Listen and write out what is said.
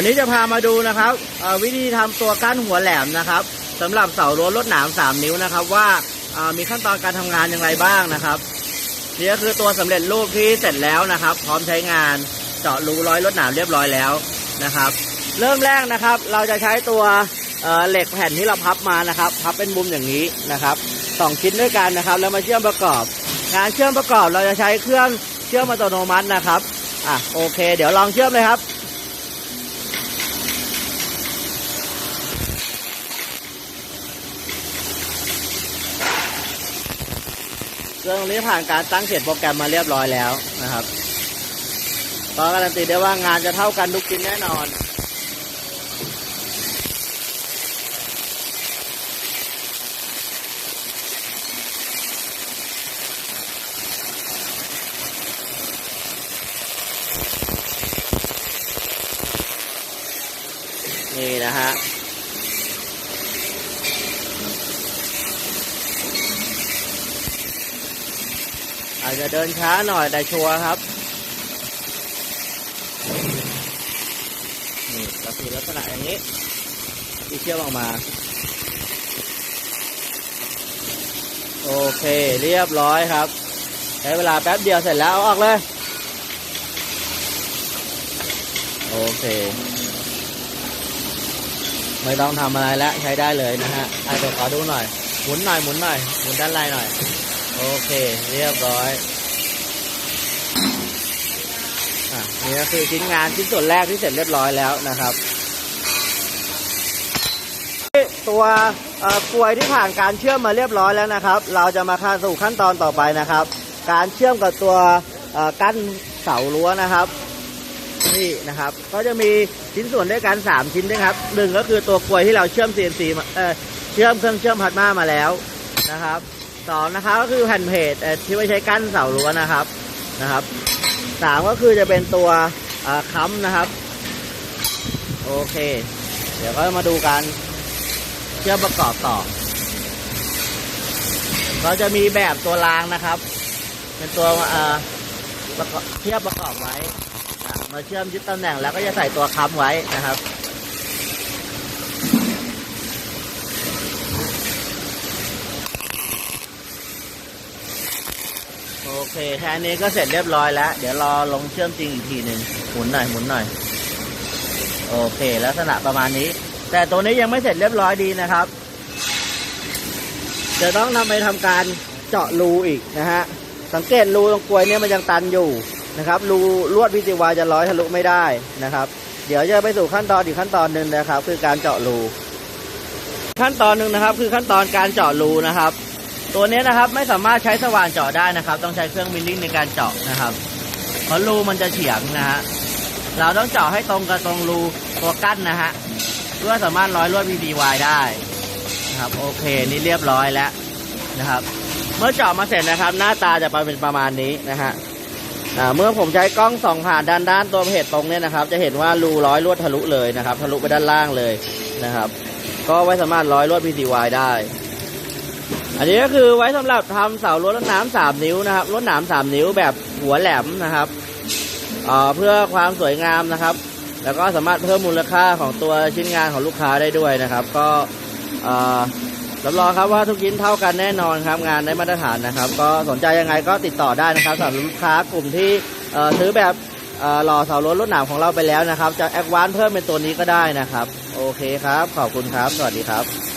วันนี้จะพามาดูนะครับวิธีทำตัวกั้นหัวแหลมนะครับสำหรับเสารั้วลวดหนาม3 นิ้วนะครับ ว่ามีขั้นตอนการทำงานอย่างไรบ้างนะครับนี่ก็คือตัวสำเร็จรูปที่เสร็จแล้วนะครับ พร้อมใช้งานเจาะรูร้อยลวดหนามเรียบร้อยแล้วนะครับ เริ่มแรกนะครับ เราจะใช้ตัวเอ่อเหล็กแผ่นที่เราพับมานะครับ พับเป็นมุมอย่างนี้นะครับสองชิ้นด้วยกันนะครับ แล้วมาเชื่อมประกอบ งานเชื่อมประกอบเราจะใช้เครื่องเชื่อมอัตโนมัตินะครับอะโอเค เดี๋ยวลองเชื่อมเลยครับ รื่องนี้ผ่านการตั้งเสร็จโปรแกรมมาเรียบร้อยแล้วนะครับก็การันตีได้ว่างานจะเท่ากันทุกชิ้นแน่นอนนี่นะฮะ อาจจะเดินช้าหน่อยแต่ชัวร์ครับนี่ก็คือลักษณะอย่างนี้ที่เชื่อมออกมา โอเคเรียบร้อยครับ ใช้เวลาแป๊บเดียวเสร็จแล้วเอาออกเลย โอเค ไม่ต้องทำอะไรแล้วใช้ได้เลยนะฮะอะเดี๋ยวขอดูหน่อย หมุนหน่อยหมุนหน่อยหมุนด้านในหน่อย โอเค เรียบร้อยอะนี่ก็คือชิ้นงานชิ้นส่วนแรกที่เสร็จเรียบร้อยแล้วนะครับ ตัวกลวยที่ผ่านการเชื่อมมาเรียบร้อยแล้วนะครับ เราจะมาข้าสู่ขั้นตอนต่อไปนะครับ การเชื่อมกับตัวกั้นเสารั้วนะครับนี่นะครับ ก็จะมีชิ้นส่วนด้วยกัน 3 ชิ้นด้วยครับหนึ่งก็คือตัวกลวยที่เราเชื่อม CNC มาเออเชื่อมเครื่องเชื่อมพัดมามาแล้วนะครับ สองนะครับก็คือแผ่นเพจที่ไว้ใช้กั้นเสารั้วนะครับนะครับสามก็คือจะเป็นตัวค้ำนะครับ โอเค เดี๋ยวก็มาดูการเชื่อมประกอบต่อ เราจะมีแบบตัวรางนะครับ เป็นตัวเอ่อประกอบเทียบประกอบไว้มาเชื่อมยึดตำแหน่งแล้วก็จะใส่ตัวค้ำไว้นะครับ เคแค่นี้ก็เสร็จเรียบร้อยแล้ว เดี๋ยวรอลงเชื่อมจริงอีกทีหนึ่งหมุนหน่อยหมุนหน่อย โอเค ลักษณะประมาณนี้ แต่ตัวนี้ยังไม่เสร็จเรียบร้อยดีนะครับ จะต้องนำไปทำการเจาะรูอีกนะฮะ สังเกตรูตรงกลวยเนี่ยมันยังตันอยู่นะครับรูลวดพิจิวาจะร้อยทะลุไม่ได้นะครับ เดี๋ยวจะไปสู่ขั้นตอนอีกขั้นตอนหนึ่งนะครับ คือการเจาะรูขั้นตอนหนึ่งนะครับ คือขั้นตอนการเจาะรูนะครับ ตัวนี้นะครับไม่สามารถใช้สว่านเจาะได้นะครับ ต้องใช้เครื่องมิลลิ่งในการเจาะนะครับ เพราะรูมันจะเฉียงนะฮะเราต้องเจาะให้ตรงกับตรงรูตัวกั้นนะฮะเพื่อสามารถร้อยลวด PDY ได้นะครับโอเคนี่เรียบร้อยแล้วนะครับ เมื่อเจาะมาเสร็จนะครับ หน้าตาจะเป็นประมาณนี้นะฮะเมื่อผมใช้กล้องส่องผ่านด้านด้านตัวเพจตรงเนี่ยนะครับ จะเห็นว่ารูร้อยลวดทะลุเลยนะครับ ทะลุไปด้านล่างเลยนะครับ ก็ไว้สามารถร้อยลวด PCY ได้ อันนี้ก็คือไว้สำหรับทำเสาลวดน้ำสามนิ้วนะครับลวดหนามสามนิ้วแบบหัวแหลมนะครับเเพื่อความสวยงามนะครับ แล้วก็สามารถเพิ่มมูลค่าของตัวชิ้นงานของลูกค้าได้ด้วยนะครับ ก็รับรองครับว่าทุกชิ้นเท่ากันแน่นอนครับงานได้มาตรฐานนะครับ ก็สนใจยังไงก็ติดต่อได้นะครับสำหรับลูกค้ากลุ่มที่ซื้อแบบหล่อเสารถรถหนามของเราไปแล้วนะครับ จะแอดวานเพิ่มเป็นตัวนี้ก็ได้นะครับ โอเคครับ ขอบคุณครับ สวัสดีครับ